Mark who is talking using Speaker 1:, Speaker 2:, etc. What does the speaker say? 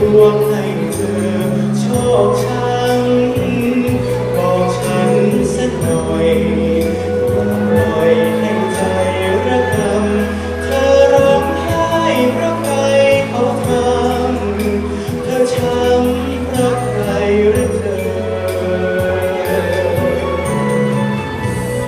Speaker 1: ดวงให้เธอโชคชา